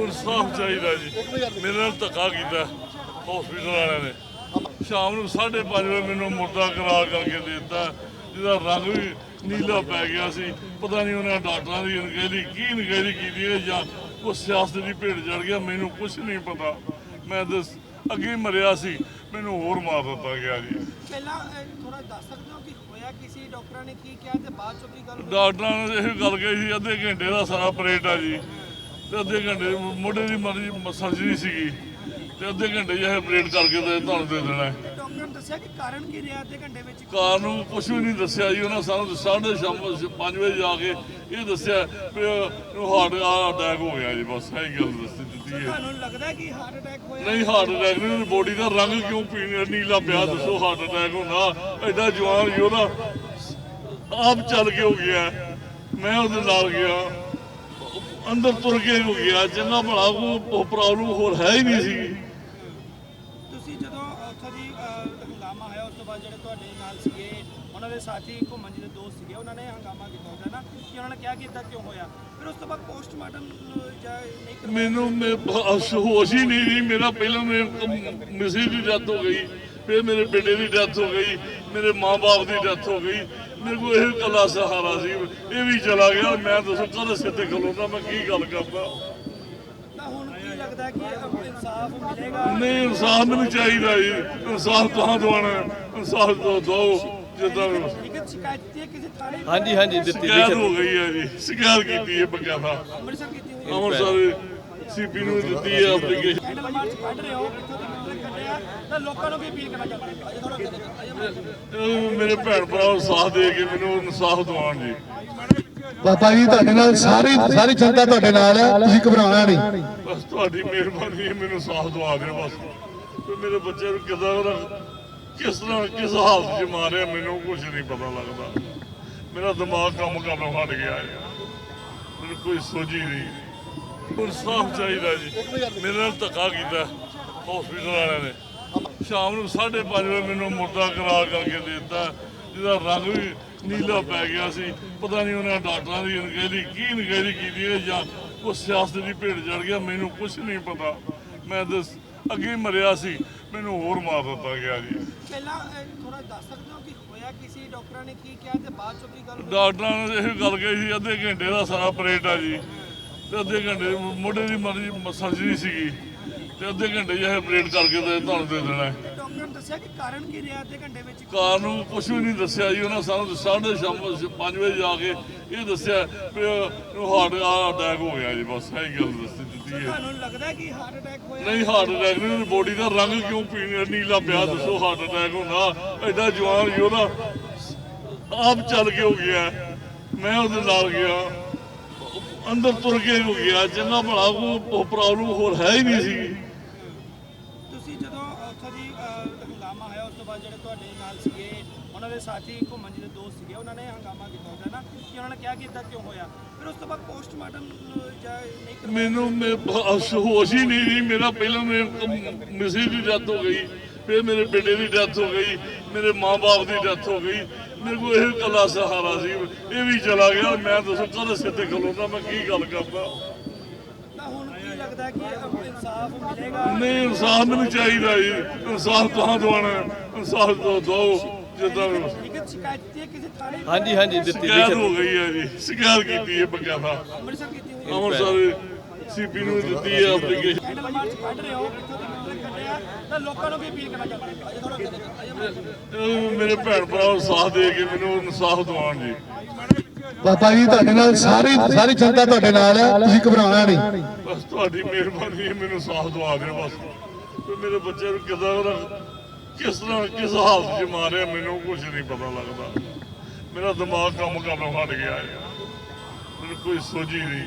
ਇਨਸਾਫ ਚਾਹੀਦਾ ਜੀ। ਮੇਰੇ ਨਾਲ ਧੱਕਾ ਕੀਤਾ ਹਸਪੀਟਲ ਵਾਲਿਆਂ ਨੇ। ਸ਼ਾਮ ਨੂੰ 5:30 ਵਜੇ ਮੈਨੂੰ ਮੁਰਦਾ ਕਰਾ ਕਰਕੇ ਦੇ ਦਿੱਤਾ। ਜਿਹਦਾ ਰੰਗ ਵੀ ਨੀਲਾ ਪੈ ਗਿਆ ਸੀ। ਪਤਾ ਨਹੀਂ ਉਹਨਾਂ ਡਾਕਟਰਾਂ ਦੀ ਅਣਗਹਿਲੀ ਕੀ ਅਣਗਹਿਲੀ ਕੀਤੀ ਹੈ ਜਾਂ ਉਹ ਸਿਆਸਤ ਦੀ ਭੇਡ ਚੜ ਗਿਆ ਮੈਨੂੰ ਕੁਝ ਨਹੀਂ ਪਤਾ। ਮੈਂ ਤਾਂ ਅੱਗੇ ਮਰਿਆ ਸੀ। ਮੈਨੂੰ ਹੋਰ ਮਾਰ ਦਿੱਤਾ ਗਿਆ ਜੀ। ਪਹਿਲਾਂ ਥੋੜਾ ਦੱਸ ਸਕਦੇ ਹੋ ਕਿ ਹੋਇਆ ਕਿਸੇ ਡਾਕਟਰਾਂ ਨੇ ਕੀ ਕਿਹਾ ਤੇ ਬਾਅਦ ਚੋਂ ਕੀ ਗੱਲ? ਡਾਕਟਰਾਂ ਨੇ ਇਹ ਗੱਲ ਕਹੀ ਸੀ ਅੱਧੇ ਘੰਟੇ ਦਾ ਸਾਰਾ ਆਪਰੇਟ ਆ ਜੀ। ਤੇ ਅੱਧੇ ਘੰਟੇ ਮੋਢੇ ਦੀ ਮਰਜ਼ੀ ਸਰਜਰੀ ਸੀਗੀ। ਤੇ ਅੱਧੇ ਘੰਟੇ ਜਿਹਾ ਆਪਰੇਟ ਕਰਕੇ ਤੇ ਤੁਹਾਨੂੰ ਦੇ ਦੇਣਾ। ਹੈ ਡਾਕਟਰ ਨੇ ਦੱਸਿਆ ਕਿ ਕਾਰਨ ਕੀ ਰਿਹਾ ਅੱਧੇ ਘੰਟੇ ਵਿੱਚ? ਕਾਰ ਨੂੰ ਕੁਝ ਵੀ ਨਹੀਂ ਦੱਸਿਆ ਜੀ ਉਹਨਾਂ ਸਾਨੂੰ ਸਾਢੇ ਸ਼ਾਮ 5 ਵਜੇ ਜਾ ਕੇ ਇਹ ਦੱਸਿਆ ਉਹ ਹਾਰਟ ਅਟੈਕ ਹੋ ਗਿਆ ਜੀ ਬਸ ਇਹ ਗੱਲ ਦੱਸੀ ਦਿੱਤੀ ਹੈ। ਤੁਹਾਨੂੰ ਲੱਗਦਾ ਕਿ ਹਾਰਟ ਅਟੈਕ ਹੋਇਆ? ਨਹੀਂ ਹਾਰਟ ਅਟੈਕ ਨਹੀਂ ਬੋਡੀ ਦਾ ਰੰਗ ਕਿਉਂ ਪੀਣ ਨੀਲਾ ਪਿਆ ਦੱਸੋ ਹਾਰਟ ਅਟੈਕ ਹੁੰਦਾ। ਐਡਾ ਜਵਾਨ ਹੀ ਉਹਦਾ ਆਪ ਚੱਲ ਕੇ ਹੋ ਗਿਆ। ਮੈਂ ਉਹਦੇ ਨਾਲ ਗਿਆ। ਅੰਦਰ ਤੁਰ ਕੇ ਹੋ ਗਿਆ ਚੰਗਾ ਭਲਾ ਕੋਈ ਪ੍ਰੋਬਲਮ ਹੋਰ ਹੈ ਹੀ ਨਹੀਂ ਸੀ। ਤੁਸੀਂ ਜਦੋਂ ਉੱਥੋਂ ਦੀ ਹੰਗਾਮਾ ਹੋਇਆ ਉਸ ਤੋਂ ਬਾਅਦ ਜਿਹੜੇ ਤੁਹਾਡੇ ਨਾਲ ਸੀਗੇ ਉਹਨਾਂ ਦੇ ਸਾਥੀ ਘੁੰਮਣ ਜੀ ਦੇ ਦੋਸਤ ਸੀਗੇ ਉਹਨਾਂ ਨੇ ਹੰਗਾਮਾ ਕੀਤਾ ਹੁੰਦਾ ਨਾ ਕਿ ਉਹਨਾਂ ਨੇ ਕਿਹਾ ਕਿ ਇਦਾਂ ਕਿਉਂ ਹੋਇਆ? ਫਿਰ ਉਸ ਤੋਂ ਬਾਅਦ ਪੋਸਟਮਾਰਟਮ ਜਾਂ ਨਹੀਂ ਕਰਵਾਇਆ? ਮੈਨੂੰ ਮੈਂ ਬਸ ਹੋਸ਼ ਹੀ ਨਹੀਂ ਰਹੀ। ਮੇਰਾ ਪਹਿਲਾਂ ਮੇਰੇ ਮਿਸਿਸ ਦੀ ਡੈਥ ਹੋ ਗਈ ਫਿਰ ਮੇਰੇ ਬੇਟੇ ਦੀ ਡੈਥ ਹੋ ਗਈ ਮੇਰੇ ਮਾਂ-ਬਾਪ ਦੀ ਡੈਥ ਹੋ ਗਈ। ਮੇਰੇ ਕੋਲ ਇਹ ਕੱਲਾ ਸਹਾਰਾ ਸੀ ਇਹ ਵੀ ਚਲਾ ਗਿਆ ਮੈਂ ਦੱਸੋ ਕਦੇ ਸਿੱਧੇ ਖਲੋਣਾ ਮੈਂ ਕੀ ਗੱਲ ਕਰਦਾ? ਤਾਂ ਹੁਣ ਕੀ ਲੱਗਦਾ ਹੈ ਕਿ ਅਹ, ਇਨਸਾਫ ਮਿਲੇਗਾ? ਨਹੀਂ ਇਨਸਾਫ ਮੈਨੂੰ ਚਾਹੀਦਾ ਜੀ। ਇਨਸਾਫ ਕਹਾਂ ਦਵਾਣਾ ਇਨਸਾਫ ਦੋ ਦੋ ਜਿੱਦਾਂ ਵੀ। ਲਿਖਤ ਸ਼ਿਕਾਇਤ ਦਿੱਤੀ ਹੈ ਕਿਸੇ ਥਾਣੇ ਹਾਂਜੀ ਹਾਂਜੀ ਦਿੱਤੀ ਸ਼ਿਕਾਇਤ ਹੋ ਗਈ ਹੈ ਜੀ ਸ਼ਿਕਾਇਤ ਕੀਤੀ ਹੈ ਬੱਗਿਆ ਦਾ ਅੰਮ੍ਰਿਤਸਰ ਕੀਤੀ ਹੋਈ ਹੈ। ਅੰਮ੍ਰਿਤਸਰ ਸੀਪੀ ਨੂੰ ਦਿੱਤੀ ਹੈ ਐਪਲੀਕੇਸ਼ਨ ਕੈਂਡਲ ਮਾਰਚ ਕੱਢ ਰਹੇ ਹੋ ਕਿੱਥੋਂ ਦੀ ਮੀਟਿੰਗ ਕੱਢਿਆ ਤਾਂ ਲੋਕਾਂ ਨੂੰ ਵੀ ਅਪੀਲ ਕਰਨਾ ਚਾਹੁੰਦੇ ਹੋ? ਅਜੇ ਥੋੜਾ ਅੱਗੇ ਦੇਖੋ, ਅਜੇ ਮੈਂ- ਇਹ ਮੇਰੇ ਭੈਣ ਭਰਾ ਸਾਥ ਦੇ ਕੇ ਮੈਨੂੰ ਇਨਸਾਫ ਦਿਵਾਉਣ ਜੀ। ਬਾਬਾ ਜੀ ਤੁਹਾਡੇ ਨਾਲ ਸਾਰੀ ਸਾਰੀ ਜਨਤਾ ਤੁਹਾਡੇ ਨਾਲ ਹੈ ਤੁਸੀਂ ਘਬਰਾਉਣਾ ਨਹੀਂ। ਬਸ ਤੁਹਾਡੀ ਮਿਹਰਬਾਨੀ ਹੈ ਮੈਨੂੰ ਸਾਥ ਦਵਾ ਦਿਓ ਬਸ। ਤੇ ਮੇਰੇ ਬੱਚੇ ਨੂੰ ਕਿਦਾਂ ਕਿਸ ਤਰ੍ਹਾਂ ਕਿਸ ਹਾਲਤ 'ਚ ਮਾਰਿਆ ਮੈਨੂੰ ਕੁਝ ਨਹੀਂ ਪਤਾ ਲੱਗਦਾ। ਮੇਰਾ ਦਿਮਾਗ ਕੰਮ ਕਰਨੋਂ ਹਟ ਗਿਆ ਹੈ। ਮੈਨੂੰ ਕੋਈ ਸੋਝੀ ਨਹੀਂ। ਇਨਸਾਫ ਚਾਹੀਦਾ ਜੀ। ਮੇਰੇ ਨਾਲ ਧੱਕਾ ਕੀਤਾ ਹਸਪੀਟਲ ਵਾਲਿਆਂ ਨੇ। ਸ਼ਾਮ ਨੂੰ 5:30 ਵਜੇ ਮੈਨੂੰ ਮੁਰਦਾ ਕਰਾ ਕਰਕੇ ਦੇ ਦਿੱਤਾ। ਜਿਹਦਾ ਰੰਗ ਵੀ ਨੀਲਾ ਪੈ ਗਿਆ ਸੀ। ਪਤਾ ਨਹੀਂ ਉਹਨਾਂ ਡਾਕਟਰਾਂ ਦੀ ਅਣਗਹਿਲੀ ਕੀ ਅਣਗਹਿਲੀ ਕੀਤੀ ਹੈ ਜਾਂ ਉਹ ਸਿਆਸਤ ਦੀ ਭੇਡ ਚੜ ਗਿਆ ਮੈਨੂੰ ਕੁਝ ਨਹੀਂ ਪਤਾ। ਮੈਂ ਤਾਂ ਅੱਗੇ ਮਰਿਆ ਸੀ। ਮੈਨੂੰ ਹੋਰ ਮਾਰ ਦਿੱਤਾ ਗਿਆ ਜੀ। ਪਹਿਲਾਂ ਥੋੜਾ ਦੱਸ ਸਕਦੇ ਹੋ ਕਿ ਹੋਇਆ ਕਿਸੇ ਡਾਕਟਰਾਂ ਨੇ ਕੀ ਕਿਹਾ ਤੇ ਬਾਅਦ ਚੋਂ ਕੀ ਗੱਲ? ਡਾਕਟਰਾਂ ਨੇ ਇਹ ਗੱਲ ਕਹੀ ਸੀ ਅੱਧੇ ਘੰਟੇ ਦਾ ਸਾਰਾ ਆਪਰੇਟ ਆ ਜੀ। ਤੇ ਅੱਧੇ ਘੰਟੇ ਮੋਢੇ ਦੀ ਮਰਜ਼ੀ ਸਰਜਰੀ ਸੀਗੀ। ਤੇ ਅੱਧੇ ਘੰਟੇ ਜਿਹਾ ਆਪਰੇਟ ਕਰਕੇ ਤੇ ਤੁਹਾਨੂੰ ਦੇ ਦੇਣਾ। ਹੈ ਡਾਕਟਰ ਨੇ ਦੱਸਿਆ ਕਿ ਕਾਰਨ ਕੀ ਰਿਹਾ ਅੱਧੇ ਘੰਟੇ ਵਿੱਚ? ਕਾਰ ਨੂੰ ਕੁਝ ਵੀ ਨਹੀਂ ਦੱਸਿਆ ਜੀ ਉਹਨਾਂ ਸਾਨੂੰ ਸਾਢੇ ਸ਼ਾਮ 5 ਵਜੇ ਜਾ ਕੇ ਇਹ ਦੱਸਿਆ ਉਹ ਹਾਰਟ ਅਟੈਕ ਹੋ ਗਿਆ ਜੀ ਬਸ ਇਹ ਗੱਲ ਦੱਸੀ ਦਿੱਤੀ ਹੈ। ਤੁਹਾਨੂੰ ਲੱਗਦਾ ਕਿ ਹਾਰਟ ਅਟੈਕ ਹੋਇਆ? ਨਹੀਂ ਹਾਰਟ ਅਟੈਕ ਨਹੀਂ ਬੋਡੀ ਦਾ ਰੰਗ ਕਿਉਂ ਪੀਣ ਨੀਲਾ ਪਿਆ ਦੱਸੋ ਹਾਰਟ ਅਟੈਕ ਹੁੰਦਾ। ਐਡਾ ਜਵਾਨ ਉਹਦਾ ਆਪ ਚੱਲ ਕੇ ਹੋ ਗਿਆ। ਮੈਂ ਉਹਦੇ ਨਾਲ ਗਿਆ। ਅੰਦਰ ਤੁਰ ਕੇ ਹੋ ਗਿਆ ਚੰਗਾ ਭਲਾ ਕੋਈ ਪ੍ਰੋਬਲਮ ਹੋਰ ਹੈ ਹੀ ਨਹੀਂ ਸੀ। ਤੁਸੀਂ ਜਦੋਂ ਉੱਥੋਂ ਦੀ ਹੰਗਾਮਾ ਹੋਇਆ ਉਸ ਤੋਂ ਬਾਅਦ ਜਿਹੜੇ ਤੁਹਾਡੇ ਨਾਲ ਸੀਗੇ ਉਹਨਾਂ ਦੇ ਸਾਥੀ ਘੁੰਮਣ ਜੀ ਦੇ ਦੋਸਤ ਸੀਗੇ ਉਹਨਾਂ ਨੇ ਹੰਗਾਮਾ ਕੀਤਾ ਹੁੰਦਾ ਨਾ ਕਿ ਉਹਨਾਂ ਨੇ ਕਿਹਾ ਕਿ ਇਦਾਂ ਕਿਉਂ ਹੋਇਆ? ਫਿਰ ਉਸ ਤੋਂ ਬਾਅਦ ਪੋਸਟਮਾਰਟਮ ਜਾਂ ਨਹੀਂ ਕਰਵਾਇਆ? ਮੈਨੂੰ ਮੈਂ ਬਸ ਹੋਸ਼ ਹੀ ਨਹੀਂ ਰਹੀ। ਮੇਰਾ ਪਹਿਲਾਂ ਮੇਰੇ ਮਿਸਿਸ ਦੀ ਡੈਥ ਹੋ ਗਈ ਫਿਰ ਮੇਰੇ ਬੇਟੇ ਦੀ ਡੈਥ ਹੋ ਗਈ ਮੇਰੇ ਮਾਂ-ਬਾਪ ਦੀ ਡੈਥ ਹੋ ਗਈ। ਮੇਰੇ ਕੋਲ ਇਹ ਕੱਲਾ ਸਹਾਰਾ ਸੀ ਇਹ ਵੀ ਚਲਾ ਗਿਆ ਮੈਂ ਦੱਸੋ ਕਦੇ ਸਿੱਧੇ ਖਲੋਣਾ ਮੈਂ ਕੀ ਗੱਲ ਕਰਦਾ? ਤਾਂ ਹੁਣ ਕੀ ਲੱਗਦਾ ਹੈ ਕਿ ਅਹ, ਇਨਸਾਫ ਮਿਲੇਗਾ? ਨਹੀਂ ਇਨਸਾਫ ਮੈਨੂੰ ਚਾਹੀਦਾ ਜੀ। ਇਨਸਾਫ ਕਹਾਂ ਦਵਾਣਾ ਇਨਸਾਫ ਦੋ ਦੋ ਜਿੱਦਾਂ ਹਾਂਜੀ ਹਾਂਜੀ ਦਿੱਤੀ ਸ਼ਿਕਾਇਤ ਹੋ ਗਈ ਹੈ ਜੀ ਸ਼ਿਕਾਇਤ ਕੀਤੀ ਹੈ ਬੱਗਿਆ ਦਾ ਅੰਮ੍ਰਿਤਸਰ ਕੀਤੀ ਹੋਈ ਹੈ। ਅੰਮ੍ਰਿਤਸਰ ਸੀਪੀ ਨੂੰ ਦਿੱਤੀ ਹੈ ਐਪਲੀਕੇਸ਼ਨ ਕੈਂਡਲ ਮਾਰਚ ਕੱਢ ਰਹੇ ਹੋ ਕਿੱਥੋਂ ਦੀ ਮੀਟਿੰਗ ਕੱਢਿਆ ਤਾਂ ਲੋਕਾਂ ਨੂੰ ਵੀ ਅਪੀਲ ਕਰਨਾ ਚਾਹੁੰਦੇ ਮੇਰੇ ਭੈਣ ਭਰਾ ਸਾਥ ਦੇ ਕੇ ਮੈਨੂੰ ਇਨਸਾਫ ਦਿਵਾਉਣ ਜੀ। ਬਾਬਾ ਜੀ ਤੁਹਾਡੇ ਨਾਲ ਸਾਰੀ ਸਾਰੀ ਜਨਤਾ ਤੁਹਾਡੇ ਨਾਲ ਹੈ ਤੁਸੀਂ ਘਬਰਾਉਣਾ ਨਹੀਂ। ਬਸ ਤੁਹਾਡੀ ਮਿਹਰਬਾਨੀ ਹੈ ਮੈਨੂੰ ਸਾਥ ਦਵਾ ਦਿਓ ਬਸ। ਤੇ ਮੇਰੇ ਬੱਚੇ ਨੂੰ ਕਿਦਾਂ ਕਿਸ ਤਰ੍ਹਾਂ ਕਿਸ ਹਾਲਤ 'ਚ ਮਾਰਿਆ ਮੈਨੂੰ ਕੁਝ ਨਹੀਂ ਪਤਾ ਲੱਗਦਾ। ਮੇਰਾ ਦਿਮਾਗ ਕੰਮ ਕਰਨੋਂ ਹਟ ਗਿਆ ਹੈ। ਮੈਨੂੰ ਕੋਈ ਸੋਝੀ ਨਹੀਂ।